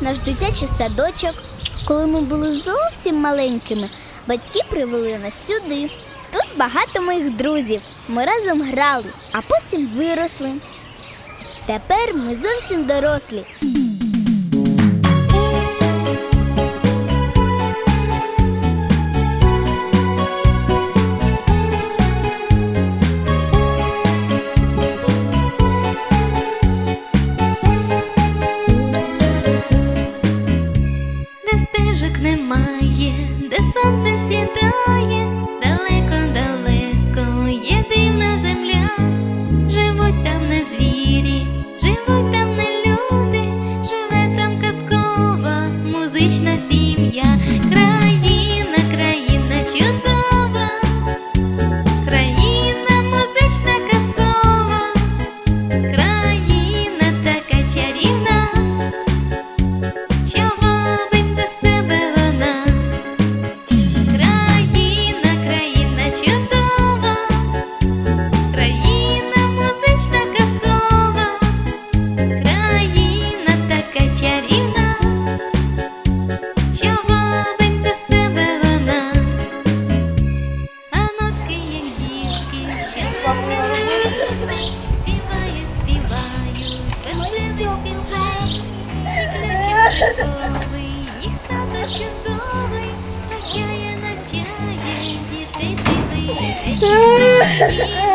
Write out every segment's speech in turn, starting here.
наш дитячий садочок. Коли ми були зовсім маленькими, батьки привели нас сюди. Тут багато моїх друзів. Ми разом грали, а потім виросли. Тепер ми зовсім дорослі. край. 闪 开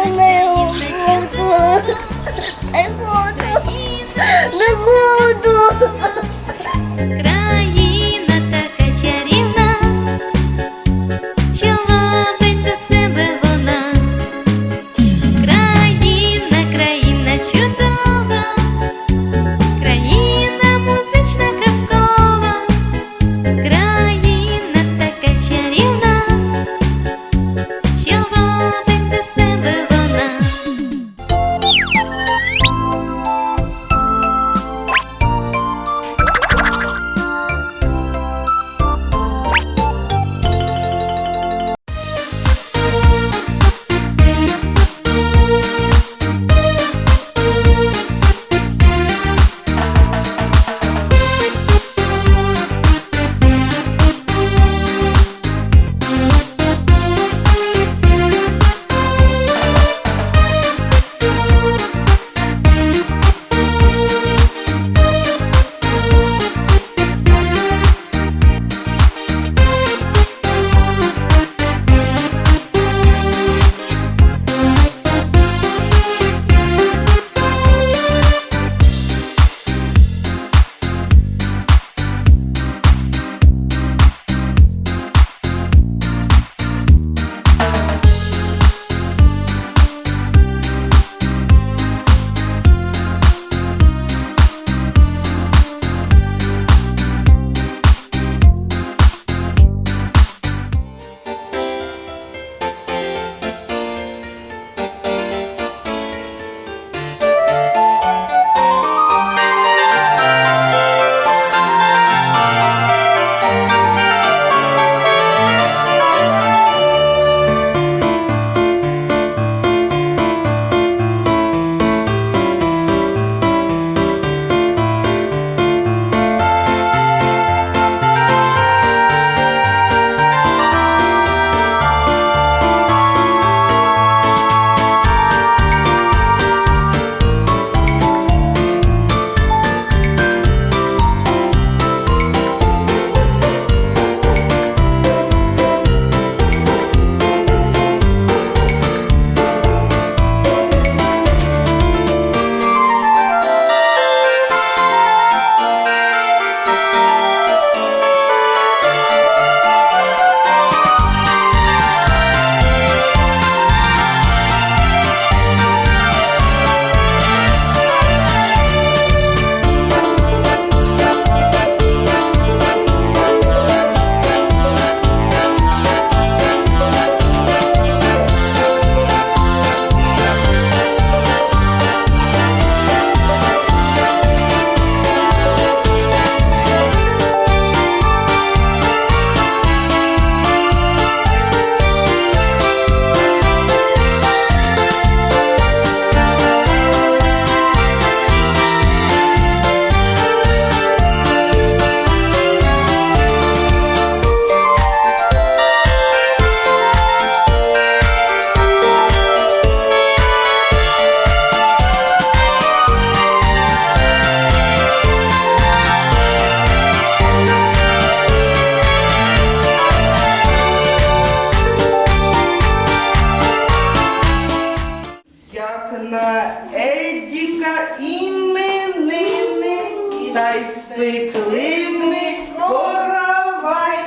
та й спекли ми коравай,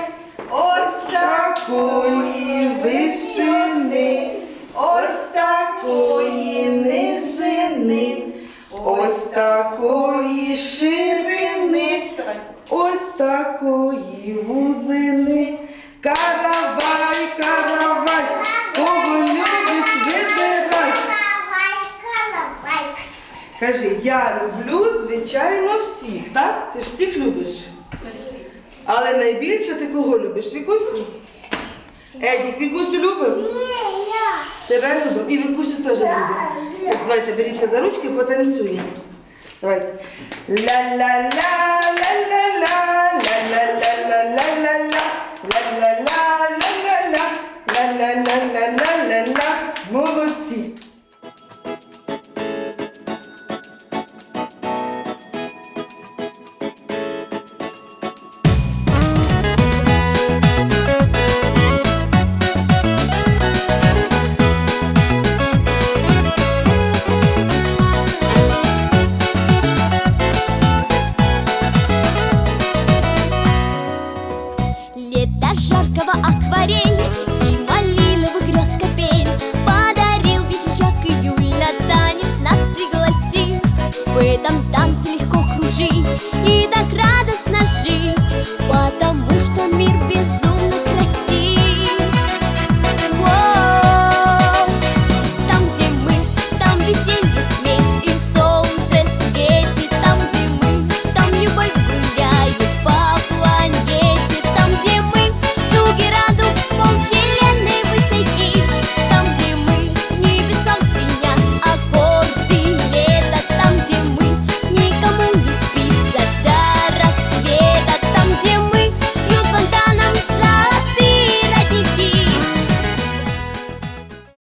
ось такої вишини, ось такої низини, ось такої ширини, ось такої вузини. Я люблю, звичайно, всіх, так? Ти ж всіх любиш. Але найбільше ти кого любиш? Вікусю? Едік, Вікусю любив? Тебе любив. І Вікусю теж любить. Давайте беріться за ручки, потанцюємо. Давайте. Ла-ла-ла, ла-ла-ла, ла-ла-ла-ла-ла-ла-ла, dum dum.